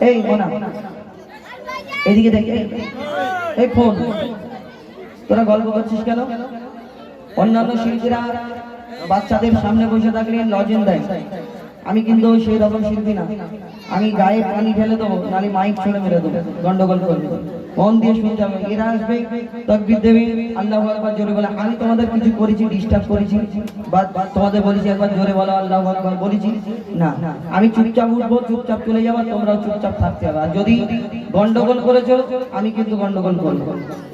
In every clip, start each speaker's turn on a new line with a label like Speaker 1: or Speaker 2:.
Speaker 1: এই, মোনা। এদিকে দেখ। এই, ফোন। তোরা গল্প করছিস কেন? অন্যান্য শিল্পীরা বাচ্চাদের সামনে বসে থাকলে লজেন দেয়। আমি কিন্তু সেই রকম শিল্পী না। আমি গায়ে পানি ঢেলে দেবো নালে মাইক ছড়ে মেরে দেবো, গন্ডগোল করবে মন দিয়ে শুনতে হবে, এরা আসবে, তকবির দেবে, আল্লাহ আকবার জোরে বলে, আমি তোমাদের কিছু করেছি ডিস্টার্ব করেছি, বা তোমাদের বলেছি একবার জোরে বলো, আল্লাহ আকবার বলেছি। না, আমি চুপচাপ উঠবো, চুপচাপ চলে যাব তোমরাও চুপচাপ থাকতে হবে। আর যদি গন্ডগোল করেছ, আমি কিন্তু গন্ডগোল করব।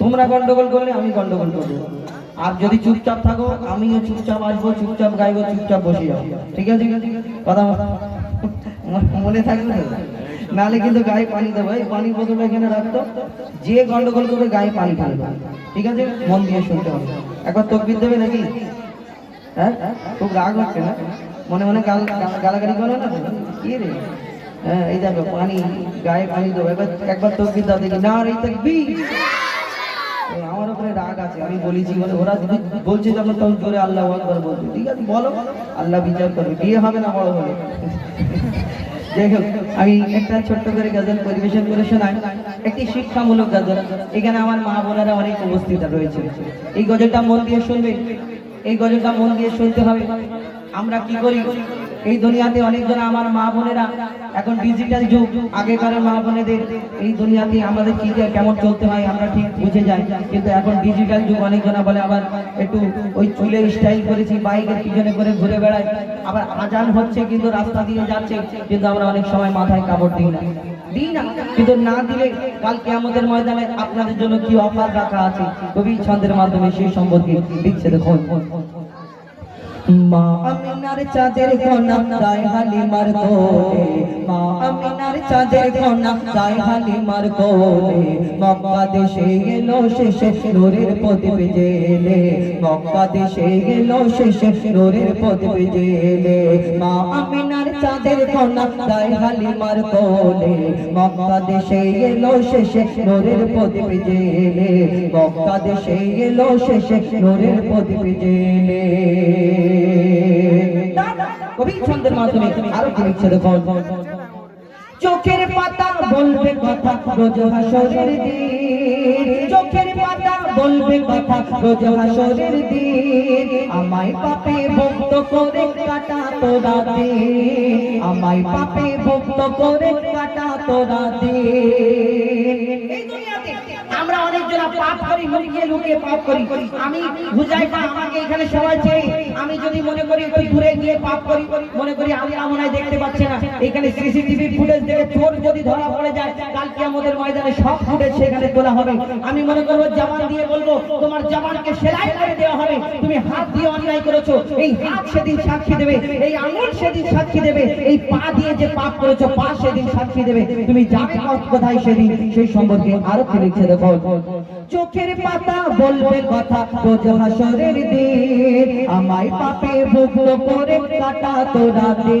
Speaker 1: তোমরা গন্ডগোল করলে আমি গন্ডগোল করব। আর যদি চুপচাপ থাকো, আমিও চুপচাপ আসব, চুপচাপ গাইবো, চুপচাপ বসে যাব। ঠিক আছে? কথা মনে থাকবে? নালে কিন্তু গায়ে পানি দেবো। এই পানি বোতল এখানে রাখতো। যে গন্ডগোল করবে গায়ে পানি ঢালবে। ঠিক আছে? মন দিয়ে শুনতে হবে। একবার তকবির দেবে নাকি? হ্যাঁ? খুব রাগ হচ্ছে না? মনে মনে গাল, গাল- গালাগালি করে না? কি রে? হ্যাঁ এই দেখো, পানি, গায়ে পানি দেবো। একবার একবার তকবির দাও দেখি। না রে তকবির এই আমার উপরে রাগ আমি বলে ওরা যদি বলছে যখন তখন জোরে আল্লাহ আকবার বলছে ঠিক আছে, বলো। আল্লাহ বিচার করবে। বিয়ে হবে না বড় হলে? আমি একটা ছোট্ট করে গজল পরিবেশন করে শোনাই। একটি শিক্ষামূলক গজল এখানে আমার মা বোনেরা অনেক উপস্থিত রয়েছে। এই গজলটা মন দিয়ে শুনবেন। এই গজলটা মন দিয়ে শুনতে হবে। আমরা কি করি? এই দুনিয়াতে অনেকজন আমার মা বোনেরা। এখন ডিজিটাল যুগ আগেকার মা বোনেদের এই দুনিয়াতে আমাদের কি কেমন চলতে হয় আমরা ঠিক বুঝে যাই। কিন্তু এখন ডিজিটাল যুগ অনেকজনা বলে আবার একটু ওই চুলের স্টাইল করেছি, বাইকের পিছনে করে ঘুরে বেড়ায় আবার আজান হচ্ছে কিন্তু রাস্তা দিয়ে যাচ্ছে, কিন্তু আমরা অনেক সময় মাথায় কাপড় দিই না। কিন্তু না দিলে কালকে আমাদের ময়দানে আপনাদের জন্য কি অফার রাখা আছে? কবি ছন্দের মাধ্যমে সেই সম্পর্কে দিচ্ছে দেখুন। মা আমিনার চাঁদের কোনা দায় হালিমার কোলে। মা আমিনার চাঁদের কোনা দায় হালিমার কোলে। মক্কা দেশে গেল শেষে নূরের প্রদীপ জেলে মক্কা দেশে গেল শেষে নূরের প্রদীপ জেলে মা আমিনার চাঁদের কোনা দায় হালিমার কোলে। মক্কা দেশে গেল শেষে নূরের প্রদীপ জেলে মক্কা দেশে গেল শেষে নূরের প্রদীপ জেলে কবি ছন্দের মাধ্যমে আরও কি লিখছে দেখো চোখের পাতা বলবে কথা, রোজ হাসরের চোখের পাতা বলবে কথা রোজ হাসরের দিন। আমায় পাপে ভক্ত করে কাটা তোরা আমায় পাপে ভক্ত করে কাটা তোরা আমরা পাপ করি, লুকিয়ে পাপ করি। আমি আমাকে এখানে সবাই চেয়ে, আমি যদি মনে করি গিয়ে পাপ করি, মনে করি আমি দেখতে না। এখানে সিসিটিভি ফুটেজ দেখে চোর যদি ধরা পড়ে যায় কালকে আমাদের ময়দানে সব ফুটেজ সেখানে তোলা হবে। আমি মনে করব জামান দিয়ে বলব, তোমার জামানকে সেলাই করে দেওয়া হবে। তুমি হাত দিয়ে অন্যায় করেছ। এই হাত সেদিন সাক্ষী দেবে। এই আঙুল সেদিন সাক্ষী দেবে। এই পা দিয়ে যে পাপ করেছ, পা সেদিন সাক্ষী দেবে। তুমি যাবে কোথায় সেদিন? সেই সম্পর্কে আরও কি লিখছে দেখো। চোখের পাতা বলবে কথা রোজ হাসরের দিন। আমায় পাপে ভুগ্ন করে কাটা তোরা দে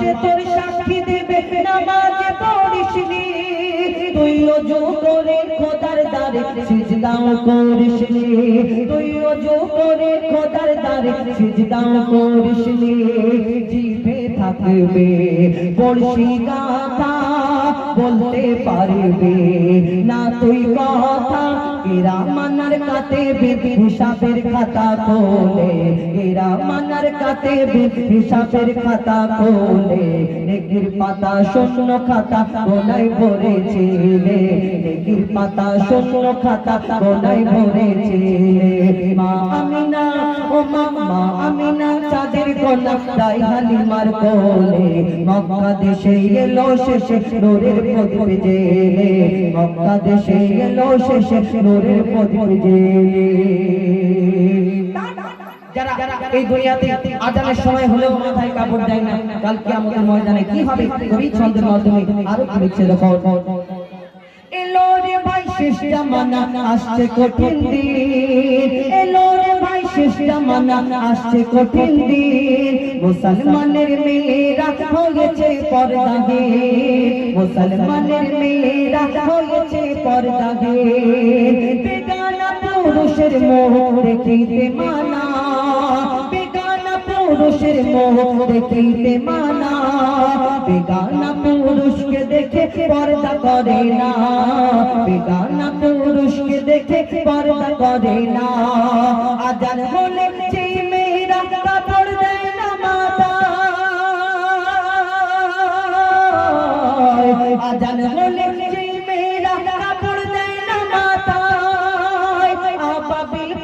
Speaker 1: যে তোর সাক্ষী দেবে, নামাজে পড়িসনি। তুই অজু করে খোদার দারে সিজদাও করিসনি। তুই অজু করে খোদার দারে সিজদাও করিসনি। জিভে থাকবে পড়শি গাথা বলতে পারবে। না তুই কথা, এরা মানার কাতে হিসাবের খাতা খোলে। এরা মানার কাতে হিসাবের খাতা খোলে। নেকির পাতা শূন্য খাতা কোনায় ভরেছিলে। নেকির পাতা শূন্য খাতা কোনায় ভরেছিলে। মা আমিনা ও মা আমিনা চাঁদের কোনা তাই হালিমার কোলে। মক্কা দেশে এলো শেষে নূরের মক্কা দেশে এলো শেষে নূরের এই দুনিয়াতে আজানের সময় হলেও মাথায় কাপড় দেয় না, কাল কিয়ামতের ময়দানে কি হবে? কবি ছন্দের মাধ্যমে আরও এলো রে ভাই আসছে কঠিন দিন। এলো শেষ জামানা আসছে কঠিন দিন। মুসলমানের মেয়েরা হয়েছে পর্দাহীন। মুসলমানের মেয়েরা হয়েছে পর্দাহীন। বেগানা পুরুষের মোহ দেখিতে মানা। বেগানা পুরুষের মোহ দেখিতে মানা। বেগানা পুরুষকে দেখে পর্দা করে না। বেগানা পুরুষকে দেখে পর্দা করে না। আজান হলে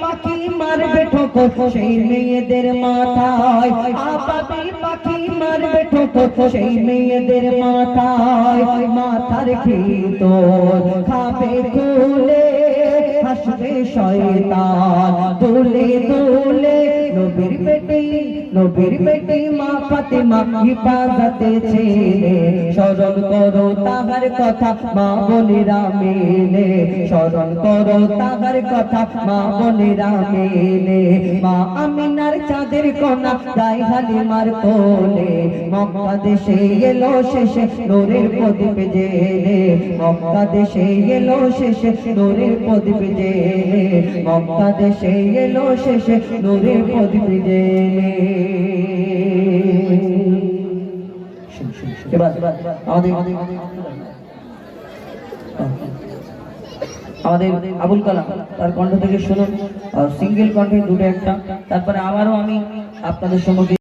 Speaker 1: পাখি মারবে ঠোকর, সেই মেয়েদের মাথায়। আবাবিল পাখি মারবে ঠোকর, সেই মেয়েদের মাথায়। মাথার খেতর খাবে খুলে হাসবে শয়তান। দোলে দোলে নবীর বেটি নবীর বেটি মা ফাতেমা হিফাজতে ছেলে। স্মরণ করো তাহার কথা, মা বোনেরা মেলে। স্মরণ করো তাহার কথা, মা বোনেরা মেলে। মা আমিনার চাঁদের কোনা গায়ে হালিমার কোলে। মক্কা দেশে এলো শেষে নূরের প্রদীপ জেলে। মক্কা দেশে এলো শেষে নূরের প্রদীপ জেলে। মক্কা দেশে এলো শেষে নূরের প্রদীপ জেলে। আমাদের আবুল কালাম তার কণ্ঠ থেকে শুনুন। সিঙ্গেল কণ্ঠে দুটো একটা। তারপরে আবারও আমি আপনাদের সম্মুখে